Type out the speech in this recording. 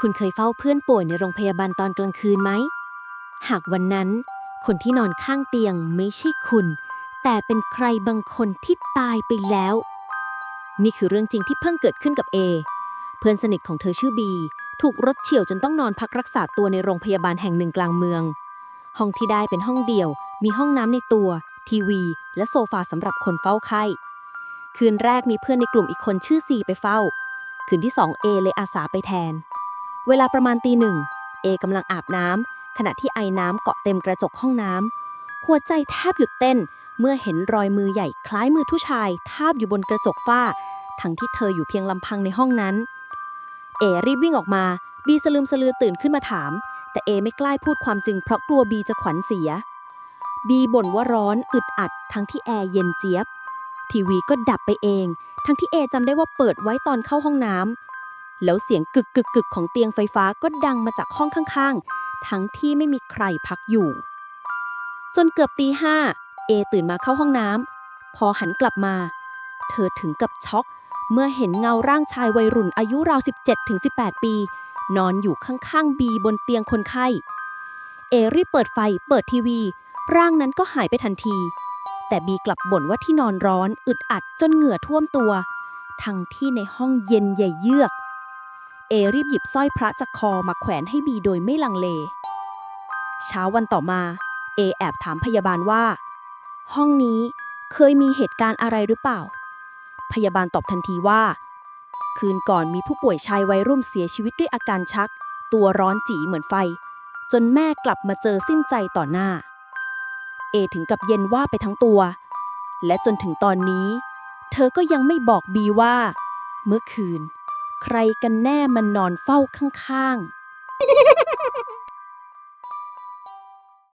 คุณเคยเฝ้าเพื่อนป่วยในโรงพยาบาลตอนกลางคืนไหม หากวันนั้น คนที่นอนข้างเตียงไม่ใช่คุณ แต่เป็นใครบางคนที่ตายไปแล้ว นี่คือเรื่องจริงที่เพิ่งเกิดขึ้นกับเอ เพื่อนสนิทของเธอชื่อบี ถูกรถเฉี่ยวจนต้องนอนพักรักษาตัวในโรงพยาบาลแห่งหนึ่งกลางเมือง ห้องที่ได้เป็นห้องเดี่ยว มีห้องน้ำในตัว ทีวี และโซฟาสำหรับคนเฝ้าไข้ คืนแรกมีเพื่อนในกลุ่มอีกคนชื่อซีไปเฝ้า คืนที่สองเอเลยอาสาไปแทน เวลาประมาณตีหนึ่ง เอกำลังอาบน้ำขณะที่ไอน้ำเกาะเต็มกระจกห้องน้ำหัวใจแทบหยุดเต้น เมื่อเห็นรอยมือใหญ่คล้ายมือผู้ชายทาบอยู่บนกระจกฝ้า ทั้งที่เธออยู่เพียงลำพังในห้องนั้น เอรีบวิ่งออกมา บีสลืมสลือตื่นขึ้นมาถาม แต่เอไม่กล้าพูดความจริงเพราะกลัวบีจะขวัญเสีย บีบ่นว่าร้อนอึดอัด ทั้งที่แอร์เย็นเจี๊ยบ ทีวีก็ดับไปเอง ทั้งที่เอจำได้ว่าเปิดไว้ตอนเข้าห้องน้ำ แล้วเสียงกึกกึกกึกของเตียงไฟฟ้าก็ดังมาจากห้องข้างๆ ทั้งที่ไม่มีใครพักอยู่ จนเกือบตีห้าเอตื่นมาเข้าห้องน้ำพอหันกลับมา เธอถึงกับช็อก เมื่อเห็นเงาร่างชายวัยรุ่นอายุราว 17-18 ปี นอนอยู่ข้างๆบีบนเตียงคนไข้ เอรีบเปิดไฟเปิดทีวี ร่างนั้นก็หายไปทันที แต่บีกลับบ่นว่าที่นอนร้อน อึดอัดจนเหงื่อท่วมตัว ทั้งที่ในห้องเย็นใหญ่เยือก เอรีบหยิบสร้อยพระจากคอมาแขวนให้บีโดยไม่ลังเล เช้าวันต่อมา เอแอบถามพยาบาลว่า ห้องนี้เคยมีเหตุการณ์อะไรหรือเปล่า พยาบาลตอบทันทีว่า คืนก่อนมีผู้ป่วยชายวัยรุ่นเสียชีวิตด้วยอาการชัก ตัวร้อนจีเหมือนไฟ จนแม่กลับมาเจอสิ้นใจต่อหน้า เอถึงกับเย็นว่าไปทั้งตัว และจนถึงตอนนี้ เธอก็ยังไม่บอกบีว่า เมื่อคืน ใครกันแน่มันนอนเฝ้าข้างๆ